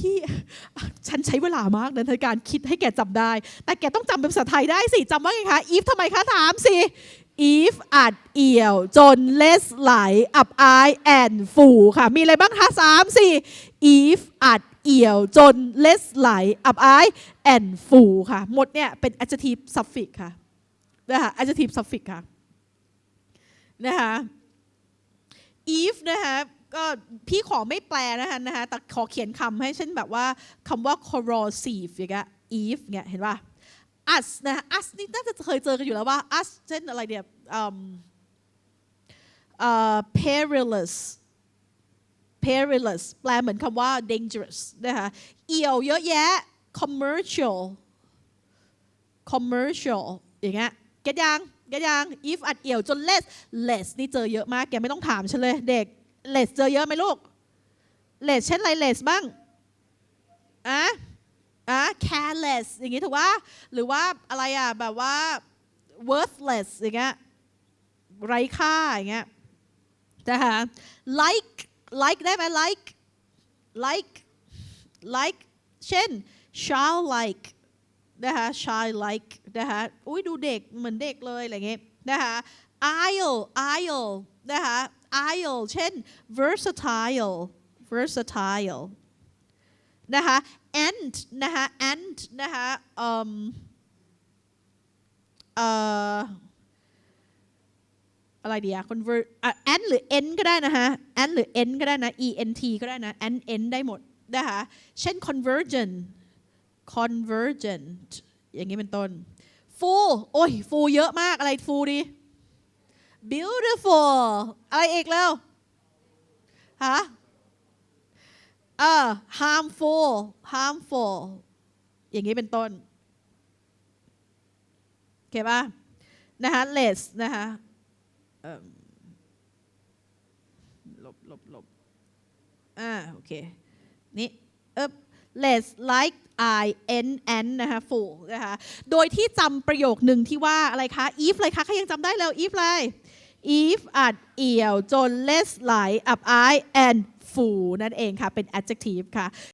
พี่ฉันใช้เวลามากนะในการคิดให้แกจำได้ แต่แกต้องจำเป็นภาษาไทยได้สิจำว่าไงคะ if ทำไมคะถามสิ if อัดเอี่ยว จนเลสไหล อับอายแอนฟูค่ะ มีอะไรบ้างคะสามสี่ if อัดเอี่ยว จนเลสไหล อับอายแอนฟูค่ะ หมดเนี่ยเป็น adjective suffix ค่ะนะคะ adjective suffix ค่ะนะคะ if นะคะ ก็พี่ขอไม่แปลนะคะนะคะแต่ขอเขียนคำให้เช่นแบบว่าคำว่า corrosive อย่างเงี้ย if เนี่ยเห็นป่ะ us นะ us นี่น่าจะเคยเจอกันอยู่แล้วว่า us เช่นอะไรเนี่ย perilous perilous แปลเหมือนคำว่า dangerous นะคะเอี่ยวเยอะแยะ commercial commercial อย่างเงี้ยเก็ตยังเก็ตยัง if อัดเอี่ยวจน less less นี่เจอเยอะมากแกไม่ต้องถามฉันเลยเด็ก less เจอเยอะไหมลูก less เช่นไร less บ้างอะอะ careless อย่างงี้ถูกว่าหรือว่าอะไรอะแบบว่า worthless อย่างเงี้ยไร้ค่าอย่างเงี้ยนะคะ like like ได้ไหม like like like เช่น child like นะคะ child like นะคะอุ้ยดูเด็กเหมือนเด็กเลยอะไรเงี้ยนะคะ aisle aisle นะคะ isle เช่น versatile versatile นะคะ and นะคะ and นะคะเอ่มเอ่ออะไรดีอะ convert อะ and หรือ n ก็ได้นะคะ and หรือ n ก็ได้นะ ent ก็ได้นะ and n ได้หมดนะคะเช่น convergent convergent อย่างนี้เป็นต้น full โอ้ย full เยอะมากอะไร full ดี beautiful อะไรอีกแล้วฮะเออ harmful harmful อย่างนี้เป็นต้นโอเคป่ะนะคะ less นะคะเอิ่มลบลบลบอ่าโอเค นี่เอบ less like I N N นะคะ full นะคะ โดยที่จำประโยคหนึ่งที่ว่าอะไรคะ if อะไรคะใครยังจำได้แล้ว if อะไร อีฟอัดเอี่ยวจนเลสไหลอับอายแอนฟูนั่นเองค่ะ เป็น adjective ค่ะ